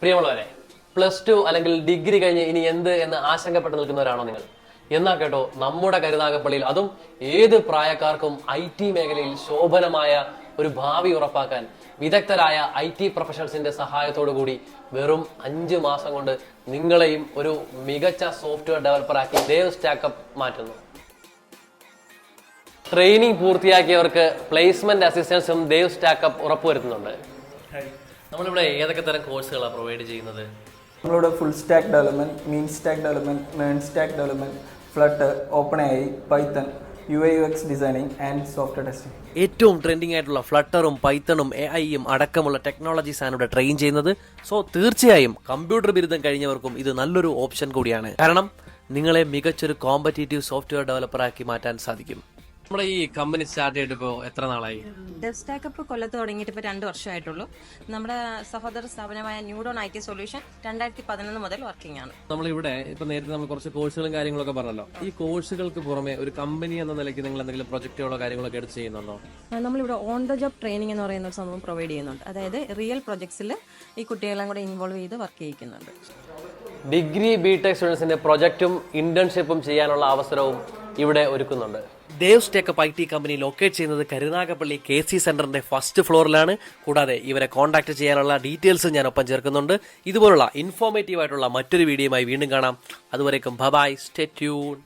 പ്രിയമുള്ളവരെ plus two അല്ലെങ്കിൽ degree കഴിഞ്ഞ് ഇനി എന്ത് എന്ന് ആശങ്കപ്പെട്ട് നിൽക്കുന്നവരാണോ നിങ്ങൾ? എന്നാ കേട്ടോ നമ്മുടെ കരുതാകപ്പള്ളിയിൽ അതും ഏത് പ്രായക്കാർക്കും ഐ ടി മേഖലയിൽ ശോഭനമായ ഒരു ഭാവി ഉറപ്പാക്കാൻ വിദഗ്ധരായ ഐ ടി പ്രൊഫഷണൽസിന്റെ സഹായത്തോടു കൂടി വെറും അഞ്ച് മാസം കൊണ്ട് നിങ്ങളെയും ഒരു മികച്ച സോഫ്റ്റ്വെയർ ഡെവലപ്പറാക്കി ദേവ് സ്റ്റാക്കപ്പ് മാറ്റുന്നു. ട്രെയിനിങ് പൂർത്തിയാക്കിയവർക്ക് പ്ലേസ്മെന്റ് അസിസ്റ്റൻസും ദേവ് സ്റ്റാക്കപ്പ് ഉറപ്പുവരുത്തുന്നുണ്ട്. നമ്മളിവിടെ ഏതൊക്കെ തരം കോഴ്സുകളാണ് പ്രൊവൈഡ് ചെയ്യുന്നത്? നമ്മളിവിടെ full stack development mean stack development മേൺ stack development flutter open I python U I U X designing and software testing ഏറ്റവും ട്രെൻഡിങ് ആയിട്ടുള്ള ഫ്ലട്ടറും പൈത്തണും എ ഐയും അടക്കമുള്ള ടെക്നോളജീസ് ആണ് ഇവിടെ ട്രെയിൻ ചെയ്യുന്നത്. സോ തീർച്ചയായും കമ്പ്യൂട്ടർ ബിരുദം കഴിഞ്ഞവർക്കും ഇത് നല്ലൊരു ഓപ്ഷൻ കൂടിയാണ്. കാരണം നിങ്ങളെ മികച്ചൊരു കോമ്പറ്റേറ്റീവ് സോഫ്റ്റ്വെയർ ഡെവലപ്പറാക്കി മാറ്റാൻ സാധിക്കും. നമ്മുടെ ഈ കമ്പനി സ്റ്റാർട്ട് ചെയ്തിട്ട് ഇപ്പോൾ എത്ര നാളായി? ഡെവ് സ്റ്റാക്കപ്പ് കൊല്ലത്ത് തുടങ്ങിയിട്ട് ഇപ്പോൾ രണ്ട് വർഷമായിട്ടുള്ളൂ. നമ്മുടെ സഹോദര സ്ഥാപനമായ ന്യൂഡോൺ ഐ ടി സൊല്യൂഷൻ രണ്ടായിരത്തി പതിനൊന്ന് മുതൽ വർക്കിംഗ് ആണ്. നമ്മളിവിടെ ഇപ്പൊ നേരത്തെ നമ്മൾ കുറച്ച് കോഴ്സുകളും കാര്യങ്ങളൊക്കെ പറഞ്ഞല്ലോ. ഈ കോഴ്സുകൾക്ക് പുറമെ ഒരു കമ്പനി എന്ന നിലയ്ക്ക് നിങ്ങൾ എന്തെങ്കിലും പ്രൊജക്റ്റുകളോ കാര്യങ്ങളൊക്കെ എടുത്ത് ചെയ്യുന്നുണ്ടോ? നമ്മളിവിടെ ഓൺ ദ ജോബ് ട്രെയിനിങ് എന്ന് പറയുന്ന ഒരു സംഭവം പ്രൊവൈഡ് ചെയ്യുന്നുണ്ട്. അതായത് റിയൽ പ്രൊജക്ട്സിൽ ഈ കുട്ടികളെല്ലാം കൂടെ ഇൻവോൾവ് ചെയ്ത് വർക്ക് ചെയ്യിക്കുന്നുണ്ട്. ഡിഗ്രി ബി ടെക് സ്റ്റുഡൻസിന്റെ പ്രൊജക്റ്റും ഇന്റേൺഷിപ്പും ചെയ്യാനുള്ള അവസരവും ഇവിടെ ഒരുക്കുന്നുണ്ട്. Devs Techup I T company locate ചെയ്യുന്നത് കരുനാഗപ്പള്ളി കെ സി സെന്ററിന്റെ ഫസ്റ്റ് ഫ്ലോറിലാണ് കൂടാതെ ഇവരെ കോൺടാക്ട് ചെയ്യാനുള്ള ഡീറ്റെയിൽസ് ഞാൻ ഒപ്പം ചേർക്കുന്നുണ്ട്. ഇതുപോലുള്ള ഇൻഫോർമേറ്റീവ് ആയിട്ടുള്ള മറ്റൊരു വീഡിയോയുമായി വീണ്ടും കാണാം. അതുവരേക്കും ബബായ് സ്റ്റേ ട്യൂൺ